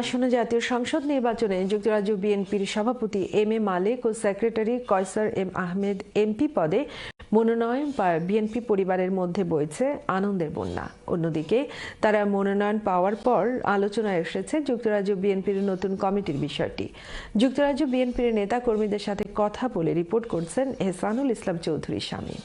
আসন্ন জাতীয় সংসদ নির্বাচনে যুক্তরাজ্য বিএনপির সভাপতি M A Malek O secretary Kaisar M Ahmed MP পদে মনোনয়ন বিএনপি পরিবারের মধ্যে বইছে আনন্দের বন্যা। অন্যদিকে, তারা মনোনয়ন পাওয়ার পর আলোচনায় এসেছে যুক্তরাজ্য বিএনপির নতুন কমিটির বিষয়টি। যুক্তরাজ্য বিএনপির নেতা কর্মীদের সাথে কথা বলে রিপোর্ট করছেন এহসানুল ইসলাম চৌধুরী স্বামী।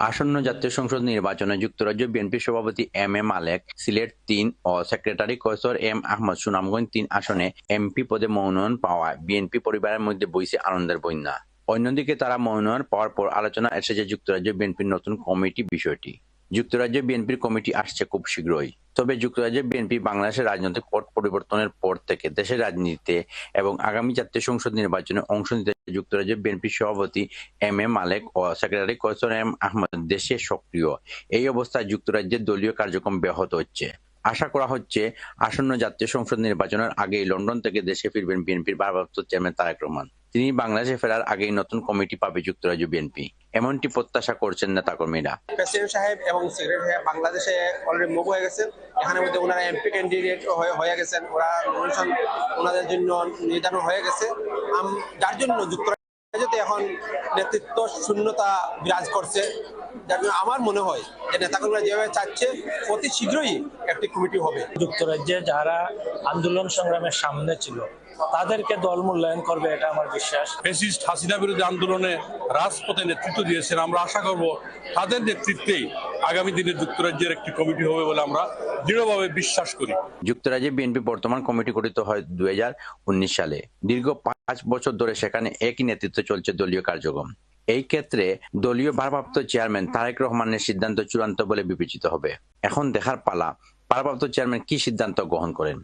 আসন্ন জাতীয় সংসদ নির্বাচনে যুক্তরাজ্য বিএনপি সভাপতি এম এ মালেক, সিলেট তিন ও সেক্রেটারি কৈসর এম আহমদ সুনামগঞ্জ তিন আসনে এমপি পদে মনোনয়ন পাওয়ায় বিএনপি পরিবারের মধ্যে বইছে আনন্দের বন্যা। অন্যদিকে তারা মনোনয়ন পাওয়ার পর আলোচনা এসেছে যুক্তরাজ্য বিএনপির নতুন কমিটি বিষয়টি। যুক্তরাজ্য বিএনপির কমিটি আসছে খুব শীঘ্রই। তবে যুক্তরাজ্য বিএনপি বাংলাদেশের রাজনৈতিক পট পরিবর্তনের পর থেকে দেশের রাজনীতিতে এবং আগামী জাতীয় সংসদ নির্বাচনে অংশ নিতে যুক্তরাজ্য বিএনপি সভাপতি এম এ মালেক ও সেক্রেটারি কৈসর এম আহমদ দেশে সক্রিয়। এই অবস্থায় যুক্তরাজ্যের দলীয় কার্যক্রম ব্যাহত হচ্ছে। আশা করা হচ্ছে আসন্ন জাতীয় সংসদ নির্বাচনের আগেই লন্ডন থেকে দেশে ফিরবেন বিএনপির ভারপ্রাপ্ত চেয়ারম্যান তারেক রহমান। তিনি বাংলাদেশে ফেরার আগেই নতুন কমিটি পাবে যুক্তরাজ্য বিএনপি। এমনটি প্রত্যাশা করছেন নেতাকর্মীরা। প্রেসিডেন্ট সাহেব এবং সেক্রেটারি সাহেব বাংলাদেশে অলরেডি মুভ হয়ে গেছে। এখানে মধ্যে ওনারা এমপি ক্যান্ডিডেট হয়ে গেছেন। ওরা নমিনেশন ওনাদের জন্য নির্ধারণ হয়ে গেছে। যার জন্য যুক্তরাজ্যতে এখন নেতৃত্ব শূন্যতা বিরাজ করছে। যার জন্য আমার মনে হয় যে নেতাকর্মীরা যেভাবে চাচ্ছে অতি শীঘ্রই একটি কমিটি হবে। যুক্তরাজ্যে যারা আন্দোলন সংগ্রামের সামনে ছিল তাদেরকে দল মূল্যায়ন করবে এটা আমার বিশ্বাস। ফেসিস্ট হাসিনা বিরোধী আন্দোলনে রাজপথে নেতৃত্ব দিয়েছেন আমরা আশা করব তাদের নেতৃত্বেই আগামী দিনে যুক্তরাজ্যের একটি কমিটি হবে বলে আমরা দৃঢ়ভাবে বিশ্বাস করি। যুক্তরাজ্যে বিএনপি বর্তমান কমিটি গঠিত হয় দুই হাজার উনিশ সালে। দীর্ঘ পাঁচ বছর ধরে সেখানে একই নেতৃত্ব চলছে দলীয় কার্যক্রম। এই ক্ষেত্রে দলীয় ভারপ্রাপ্ত চেয়ারম্যান তারেক রহমানের সিদ্ধান্ত চূড়ান্ত বলে বিবেচিত হবে। এখন দেখার পালা, ভারপ্রাপ্ত চেয়ারম্যান কি সিদ্ধান্ত গ্রহণ করেন?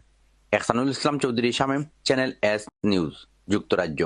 Ehsanul Islam Chowdhury, Shamim, channel S news, যুক্তরাজ্য।